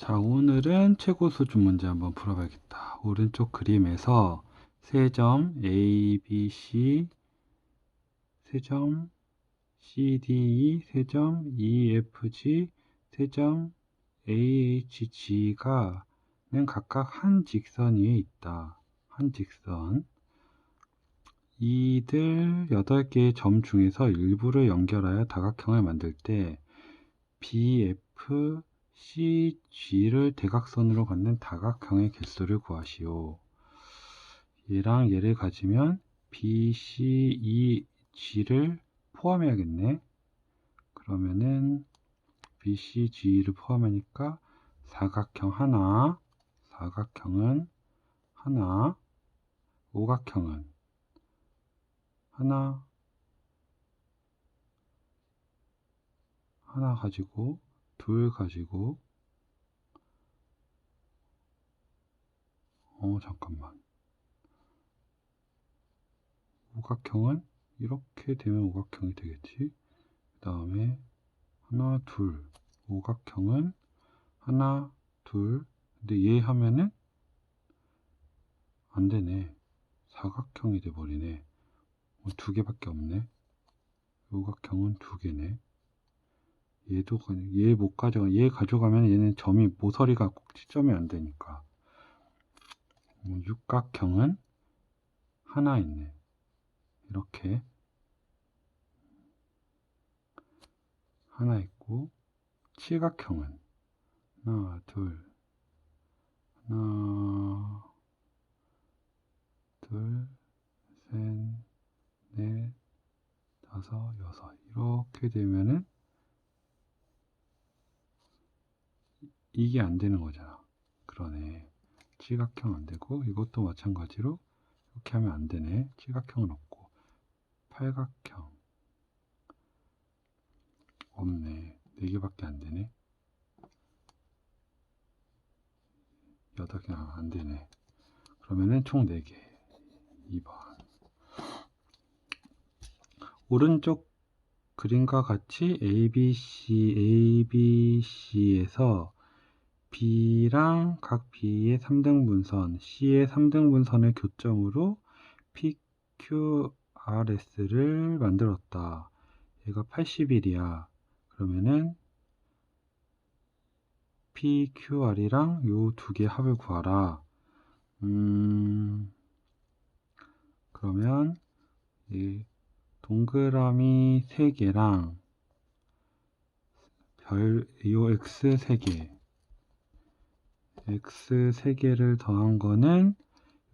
자, 오늘은 최고 수준 문제 한번 풀어봐야겠다. 오른쪽 그림에서 세 점 A, B, C, 세 점 C, D, E, 세 점 E, F, G, 세 점 A, H, G가 는 각각 한 직선 위에 있다. 한 직선. 이들 8개의 점 중에서 일부를 연결하여 다각형을 만들 때 BF, CG를 대각선으로 갖는 다각형의 개수를 구하시오. 얘랑 얘를 가지면 BCEG를 포함해야겠네. 그러면은 BCG를 포함하니까 사각형 하나, 사각형은 하나, 오각형은 하나, 하나 가지고 둘 가지고. 어 잠깐만. 오각형은 이렇게 되면 오각형이 되겠지? 그 다음에 하나 둘. 오각형은 하나 둘. 근데 얘 하면은 안 되네. 사각형이 돼 버리네. 어, 두 개밖에 없네. 오각형은 두 개네 얘도 얘 못 가져가 얘 가져가면 얘는 점이 모서리가 꼭지점이 안 되니까. 어, 육각형은 하나 있네. 이렇게. 하나 있고 칠각형은 하나 둘. 하나 둘셋넷 다섯 여섯. 이렇게 되면은 이게 안 되는 거잖아. 그러네. 칠각형 안 되고 이것도 마찬가지로 이렇게 하면 안 되네. 칠각형은 없고 팔각형 없네. 네 개밖에 안 되네. 여덟 개안 되네. 그러면은 총 4개. 2번. 오른쪽 그림과 같이 ABC, ABC에서 B랑 각 B의 3등분선, C의 3등분선을 교점으로 PQRS를 만들었다. 얘가 80일이야. 그러면은 PQR이랑 요 두 개 합을 구하라. 음, 그러면 이 동그라미 3개랑 별, 요 X 3개 x 3개를 더한 거는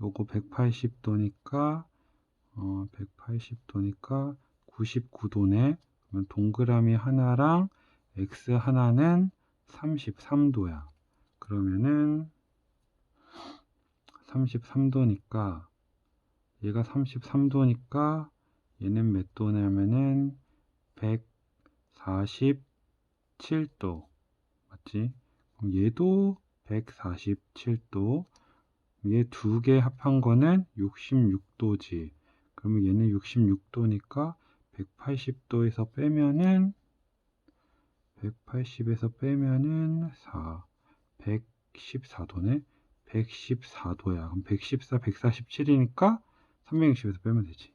요거 180도니까 어, 180도니까 99도네. 그러면 동그라미 하나랑 x 하나는 33도야. 그러면은 33도니까 얘가 33도니까 얘는 몇 도냐면은 147도. 맞지? 그럼 얘도 147도. 얘두개 합한 거는 66도지. 그러면 얘는 66도니까 180도에서 빼면은 180에서 빼면은 4, 114도네. 114도야. 그럼 114, 147이니까 360에서 빼면 되지.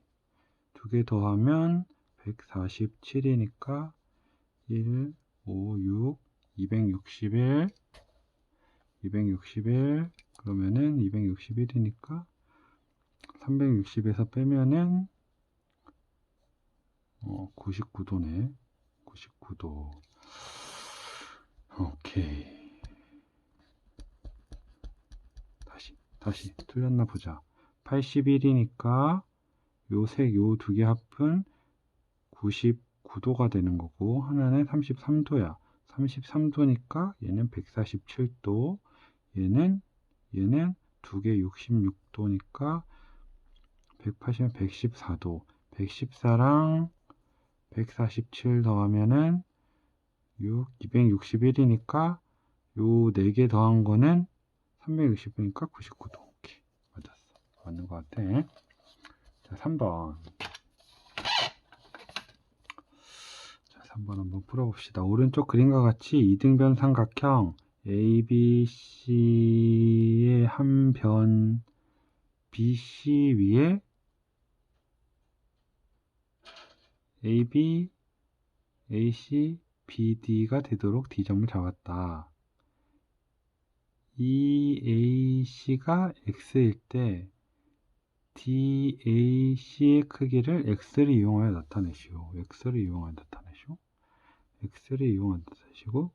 두 개 더하면 147이니까 1, 5, 6, 261, 261 그러면은 261이니까 360에서 빼면은 어, 99도네. 99도. 오케이. 다시 다시 틀렸나 보자. 81이니까 요 색 요 두 개 합은 99도가 되는 거고 하나는 33도야. 33도니까 얘는 147도 얘는 얘는 두 개 66도니까 180은 114도. 114랑 147 더하면은 6 261이니까 요 네 개 더한 거는 360이니까 99도. 오케이. 맞았어. 맞는 것 같아. 자 3번. 자 3번 한번 풀어봅시다. 오른쪽 그림과 같이 이등변 삼각형 ABC의 한 변 BC 위에 AB, AC, BD가 되도록 D점을 잡았다. 이 AC가 X일 때 DAC의 크기를 X를 이용하여 나타내시오. X를 이용하여 나타내시오. X를 이용하여 나타내시고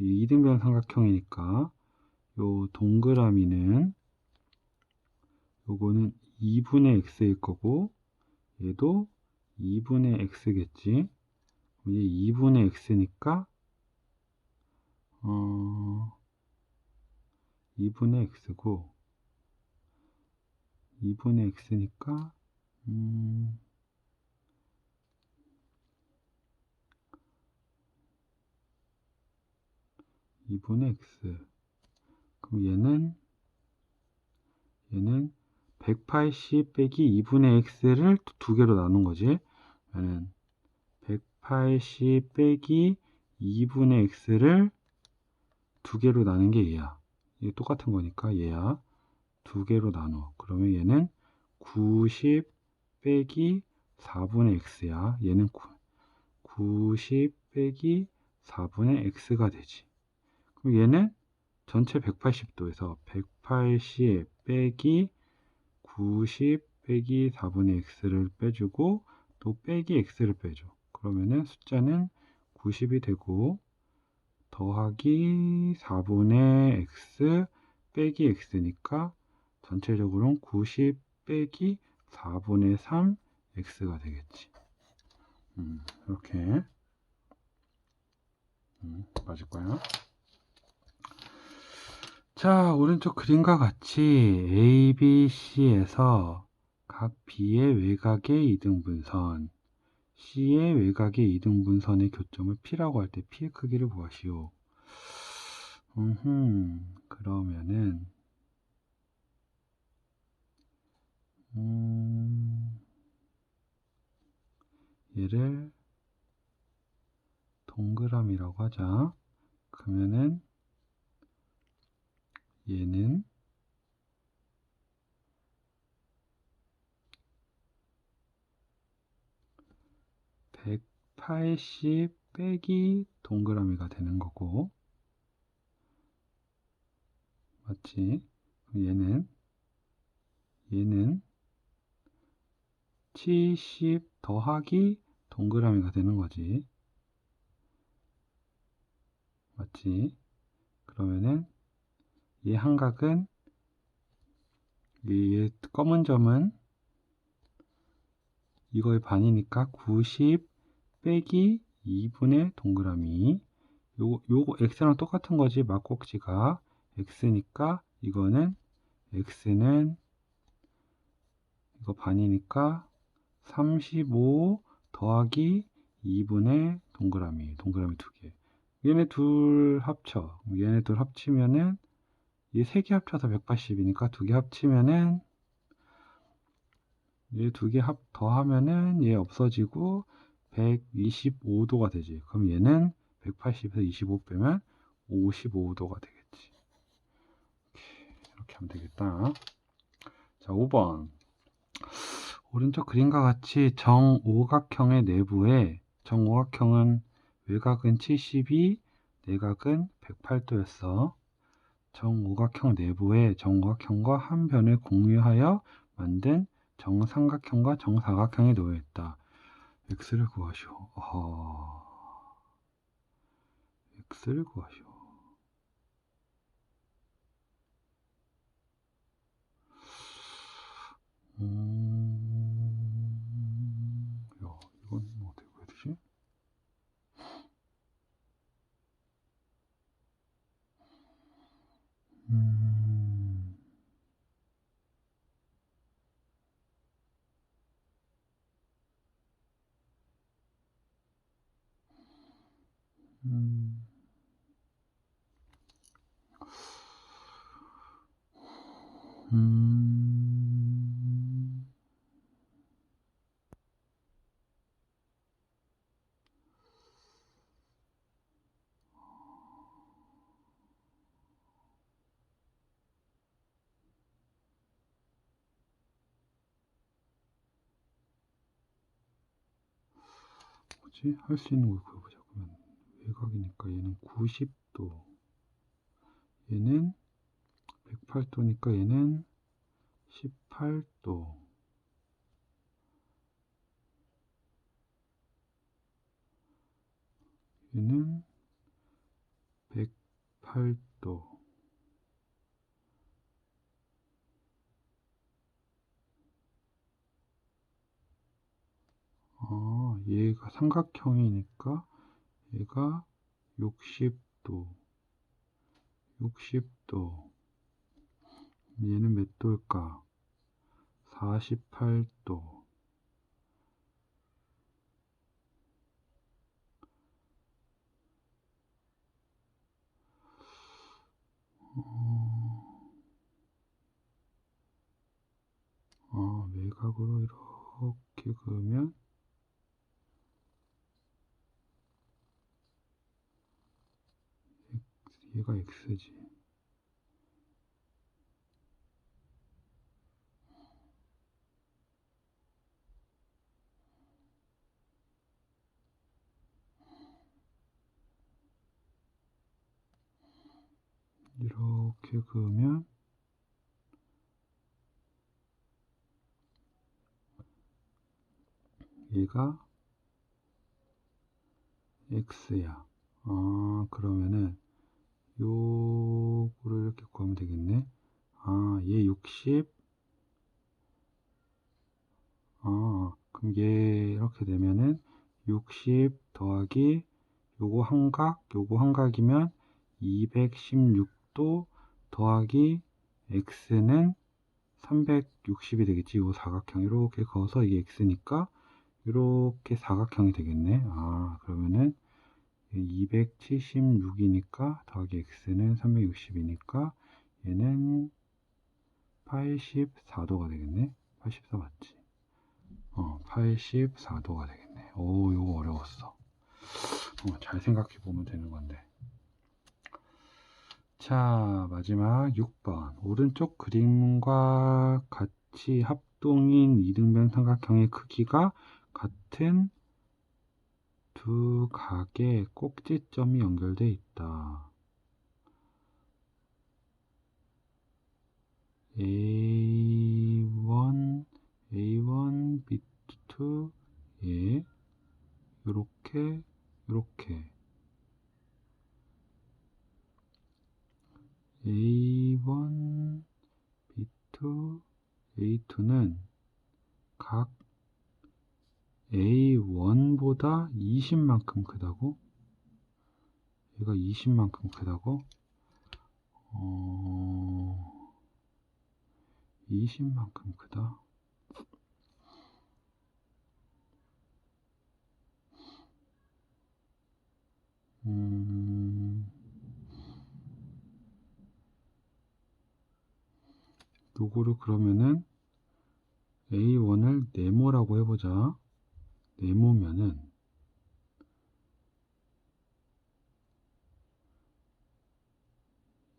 이 이등변 삼각형이니까 요 동그라미는 요거는 2분의 x일 거고 얘도 2분의 x겠지? 얘 2분의 x니까 어 2분의 x고 2분의 x니까 음 2분의 x. 그럼 얘는 얘는 180 빼기 2분의 x를 두 개로 나눈 거지. 얘는 180 빼기 2분의 x를 두 개로 나눈 게 얘야. 이게 똑같은 거니까 얘야. 두 개로 나눠. 그러면 얘는 90 빼기 4분의 x야. 얘는 90 빼기 4분의 x가 되지 그럼 얘는 전체 180도에서 180 빼기 90 빼기 4분의 x를 빼주고 또 빼기 x를 빼줘. 그러면은 숫자는 90이 되고 더하기 4분의 x 빼기 x니까 전체적으로는 90 빼기 4분의 3 x가 되겠지. 음, 이렇게 음, 맞을 거야. 자, 오른쪽 그림과 같이 ABC에서 각 B의 외곽의 이등분선, C의 외곽의 이등분선의 교점을 P라고 할 때 P의 크기를 구하시오. 음흠, 그러면은, 음, 얘를 동그라미라고 하자. 그러면은, 얘는 180 빼기 동그라미가 되는 거고 맞지? 얘는 얘는 70 더하기 동그라미가 되는 거지 맞지? 그러면은 이 한각은 이 검은 점은 이거의 반이니까 90 빼기 2분의 동그라미. 요, 요거 x랑 똑같은 거지 막꼭지가. x니까 이거는 x는 이거 반이니까 35 더하기 2분의 동그라미 동그라미 두개. 얘네 둘 합쳐. 얘네 둘 합치면은 이 세 개 합쳐서 180이니까 두 개 합치면은 얘두개 합 더하면은 얘 없어지고 125도가 되지. 그럼 얘는 180에서 25 빼면 55도가 되겠지. 이렇게 하면 되겠다. 자, 5번. 오른쪽 그림과 같이 정오각형의 내부에 정오각형은 외곽은 72, 내각은 108도였어. 정오각형 내부에 정오각형과 한 변을 공유하여 만든 정삼각형과 정사각형이 놓여 있다. x를 구하시오. 어... x를 구하시오. 음... 음. 음. 뭐지? 할 수 있는 걸 구해보자. 외곽이니까 얘는 90도. 얘는 108도니까 얘는 18도. 얘는 108도. 아, 얘가 삼각형이니까 얘가 60도. 60도. 얘는 몇 도일까? 48도. 어, 아, 이렇게 그으면 얘가 x지. 이렇게 그으면 얘가 x야. 아, 그러면은 요거를 이렇게 구하면 되겠네. 아, 얘 60. 아, 그럼 얘 이렇게 되면은 60 더하기 요거 한각, 요거 한각이면 216도 더하기 x는 360이 되겠지. 요 사각형 이렇게 그어서 이게 x니까 이렇게 사각형이 되겠네. 아, 그러면은 276이니까 더하기 x는 360이니까 얘는 84도가 되겠네. 84 맞지? 어, 84도가 되겠네. 오, 이거 어려웠어. 어, 잘 생각해 보면 되는 건데. 자, 마지막 6번. 오른쪽 그림과 같이 합동인 이등변 삼각형의 크기가 같은 두 각의 꼭지점이 연결되어 있다. A1, A1, B2, 예, 요렇게, 요렇게. A1, B2, A2는 각 A1보다 20만큼 크다고? 얘가 20만큼 크다고? 어... 20만큼 크다? 음... 요거를 그러면은 A1을 네모라고 해보자. 네모면은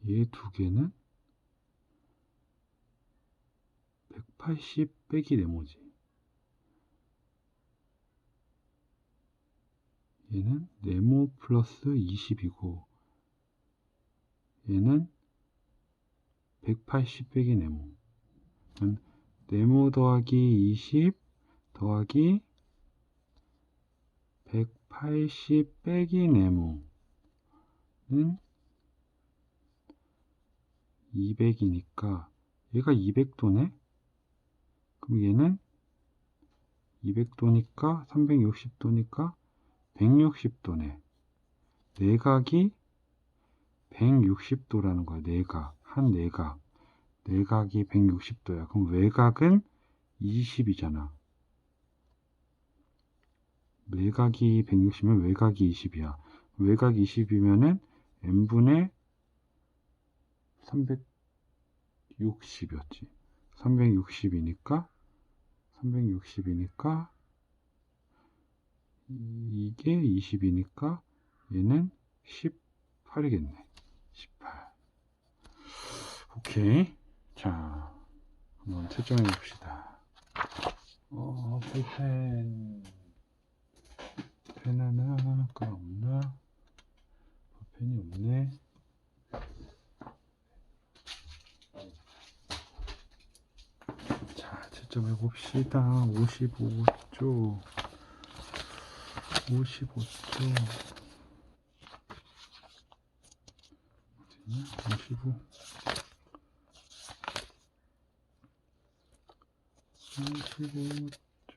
얘 두 개는 180 빼기 네모지. 얘는 네모 플러스 20이고 얘는 180 빼기 네모. 네모 더하기 20 더하기 180 빼기 네모는 200이니까 얘가 200도네? 그럼 얘는 200도니까 360도니까 160도네. 내각이 160도라는 거야. 내각. 한 내각. 내각이 160도야. 그럼 외곽은 20이잖아. 외곽이 160이면 외곽이 20이야. 외곽 20이면은 n분의 360이었지. 360이니까 360이니까 이게 20이니까 얘는 18이겠네. 18. 오케이. 자, 한번 채점해 봅시다. 어, 볼펜. 볼펜 하나가 없나? 볼펜이 없네. 자, 채점 해 봅시다. 55쪽. 55쪽. 어디냐? 55.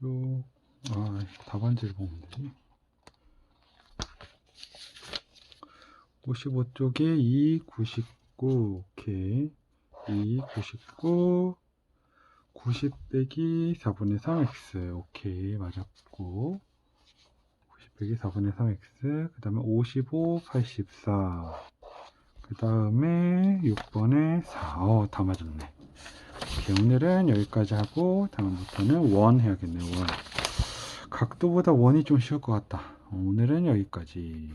55쪽. 아, 답안지를 보면 되지. 55쪽에 2, 99. 오케이. 2, 99. 90 빼기 4분의 3x. 오케이. 맞았고. 90 빼기 4분의 3x. 그 다음에 55, 84. 그 다음에 6번에 4. 어, 다 맞았네. 오케이. 오늘은 여기까지 하고, 다음부터는 원 해야겠네요. 원. 각도보다 원이 좀 쉬울 것 같다. 오늘은 여기까지.